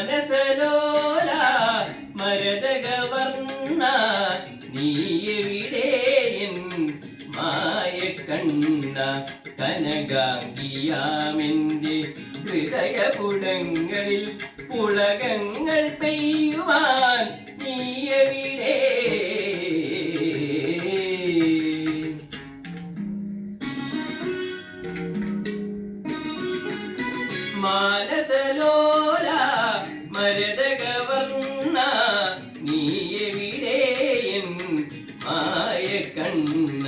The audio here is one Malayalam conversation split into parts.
മാനസലോല മരതകവർണ നീ മായ കണ്ണ കനകാംഗിയാമെന്റെ ഹൃദയപുടങ്ങളിൽ പുളകങ്ങൾ പെയ്യുവാൻ നീ എവിടെ മാനസലോല മായ കണ്ണ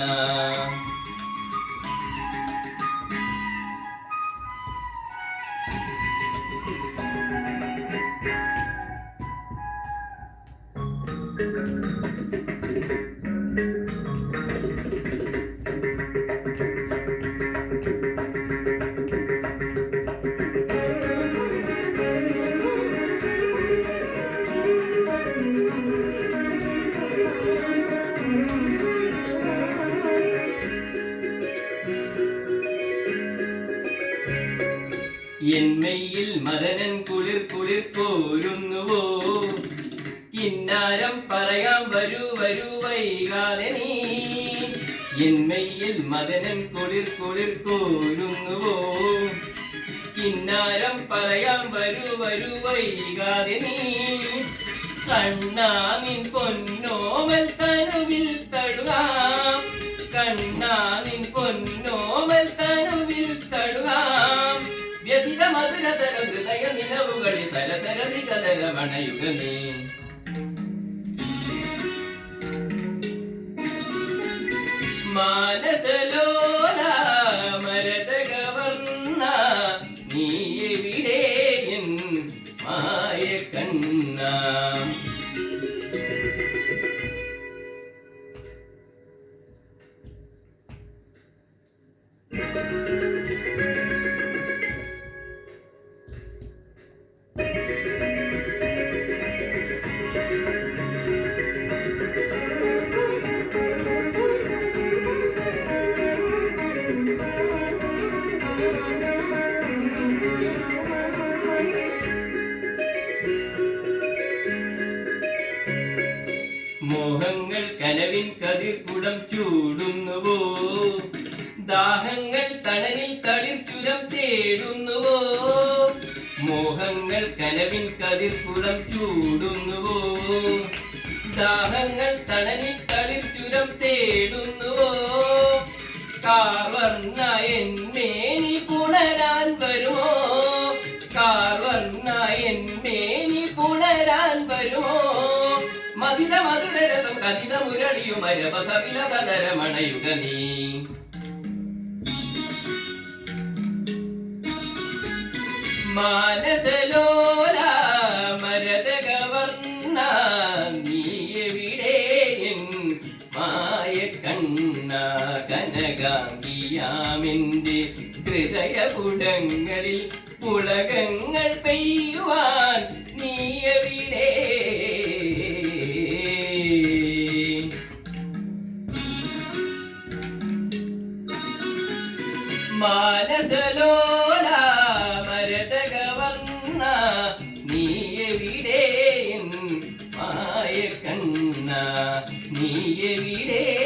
എന്മയിൽ മദനൻ കുളിർ കുളിർ പോരുന്നുവോ ഇന്നാരം പറയാം വരൂ വരൂ വൈകാതെ എന്മയിൽ മദനൻ കുളിർ കുളിർ പോരുന്നുവോ ഇന്നാരം പറയാം വരൂ വരൂ വൈകാതെ നീ. കണ്ണാ നിൻ പൊന്നോമൽ വ്യതിത മധുരതര ഹൃദയ നിലവുകളിൽ നീ. മാനസലോല മരതകവർണ നീ എവിടെയൻ മായ കണ്ണ മോഹങ്ങൾ കനവിൻ കതിർക്കുടം ചൂടുന്നുവോ? ദാഹങ്ങൾ തണലിൽ തളിർച്ചുരം തേടുന്നുവോ? മോഹങ്ങൾ കനവിൻ കതിർക്കുടം ചൂടുന്നുവോ? ദാഹങ്ങൾ തണലിൽ തളിർച്ചുരം തേടുന്നുവോ? കാർവർണ എന്മേനി പുണരാൻ വരുമോ? കാർവർണ എന്മേനി പുണരാൻ വരുമോ? മധുര മധുരരസം കഥിത മുരളിയും അരവസവില സദരമണയുക നീ. മാനസലോല കനകാംഗിയാമെന്റെ ഹൃദയപുടങ്ങളിൽ പുളകങ്ങൾ പെയ്യുവാൻ നീ എവിടെ മാനസലോല മരതകവർണ നീ മായ കണ്ണ നീ എവിടെയൻ